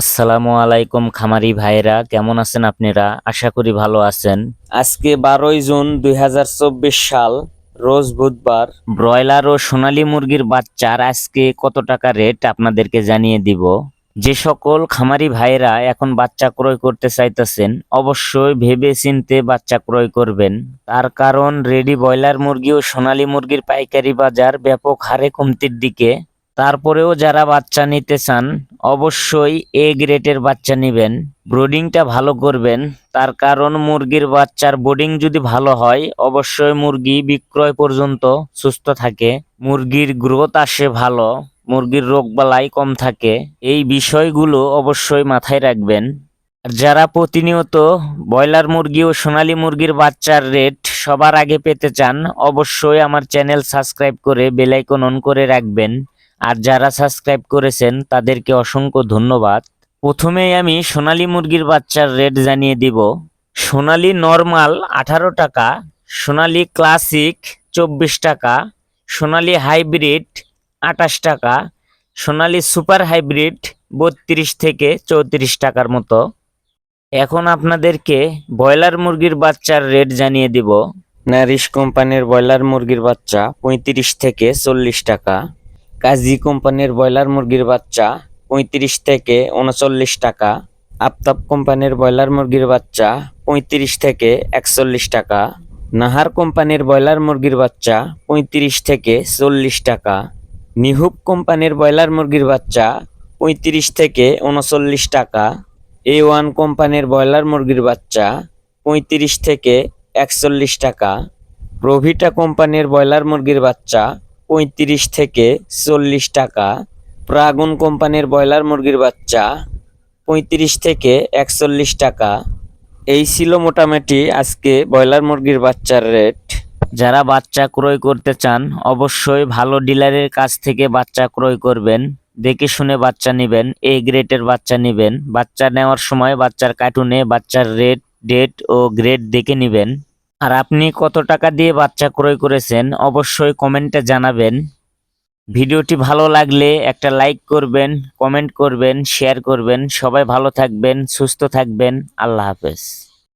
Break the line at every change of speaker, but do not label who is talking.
আসসালামু আলাইকুম খামারি ভাইরা কেমন আছেন আপনারা? আশা করি ভালো আছেন। আজকে বারোই জুন দুই হাজার চব্বিশ সাল, রোজ বুধবার। ব্রয়লার ও সোনালী মুরগির বাচ্চার আজকে কত টাকা রেট আপনাদেরকে জানিয়ে দিব। যে সকল খামারি ভাইরা এখন বাচ্চা ক্রয় করতে চাইতেছেন, অবশ্যই ভেবে চিনতে বাচ্চা ক্রয় করবেন। তার কারণ, রেডি ব্রয়লার মুরগি ও সোনালী মুরগির পাইকারি বাজার ব্যাপক হারে কমতির দিকে। তারপরেও যারা বাচ্চা নিতে চান অবশ্যই এ গ্রেটের বাচ্চা নেবেন। ব্রোডিংটা ভালো করবেন। তার কারণ মুরগির বাচ্চার বোর্ডিং যদি ভালো হয়, অবশ্যই মুরগি বিক্রয় পর্যন্ত সুস্থ থাকে। মুরগির গ্রোথ আসে ভালো, মুরগির রোগবালাই কম থাকে। এই বিষয়গুলো অবশ্যই মাথায় রাখবেন। যারা প্রতিনিয়ত ব্রয়লার মুরগি ও সোনালী মুরগির বাচ্চার রেট সবার আগে পেতে চান, অবশ্যই আমার চ্যানেল সাবস্ক্রাইব করে বেলাইকন অন করে রাখবেন। আর যারা সাবস্ক্রাইব করেছেন, তাদেরকে অসংখ্য ধন্যবাদ। প্রথমেই আমি সোনালী মুরগির বাচ্চার রেট জানিয়ে দিব। সোনালী নর্মাল আঠারো টাকা, সোনালী ক্লাসিক চব্বিশ টাকা, সোনালী হাইব্রিড আঠাশ টাকা, সোনালী সুপার হাইব্রিড বত্রিশ থেকে চৌত্রিশ টাকার মতো। এখন আপনাদেরকে ব্রয়লার মুরগির বাচ্চার রেট জানিয়ে দিব। নারিশ কোম্পানির ব্রয়লার মুরগির বাচ্চা পঁয়ত্রিশ থেকে চল্লিশ টাকা। কাজী কোম্পানির ব্রয়লার মুরগির বাচ্চা পঁয়ত্রিশ থেকে উনচল্লিশ টাকা। আফতাব কোম্পানির ব্রয়লার মুরগির বাচ্চা পঁয়ত্রিশ থেকে একচল্লিশ টাকা। নাহার কোম্পানির ব্রয়লার মুরগির বাচ্চা পঁয়ত্রিশ থেকে চল্লিশ টাকা। নিহুব কোম্পানির ব্রয়লার মুরগির বাচ্চা পঁয়ত্রিশ থেকে উনচল্লিশ টাকা। এ ওয়ান কোম্পানির ব্রয়লার মুরগির বাচ্চা পঁয়ত্রিশ থেকে একচল্লিশ টাকা। প্রভিটা কোম্পানির ব্রয়লার মুরগির বাচ্চা পঁয়ত্রিশ থেকে চল্লিশ টাকা। প্রাগুন কোম্পানির ব্রয়লার মুরগির বাচ্চা পঁয়ত্রিশ থেকে একচল্লিশ টাকা। এই ছিল মোটামুটি আজকে ব্রয়লার মুরগির বাচ্চার রেট। যারা বাচ্চা ক্রয় করতে চান, অবশ্যই ভালো ডিলারের কাছ থেকে বাচ্চা ক্রয় করবেন। দেখে শুনে বাচ্চা নেবেন এই গ্রেটের বাচ্চা নেবেন। বাচ্চা নেওয়ার সময় বাচ্চার কার্টুনে বাচ্চার রেট, ডেট ও গ্রেড দেখে নেবেন। আর আপনি কত টাকা দিয়ে বাচ্চা ক্রয় করেছেন অবশ্যই কমেন্টে জানাবেন। ভিডিওটি ভালো লাগলে একটা লাইক করবেন, কমেন্ট করবেন, শেয়ার করবেন। সবাই ভালো থাকবেন, সুস্থ থাকবেন। আল্লাহ হাফেজ।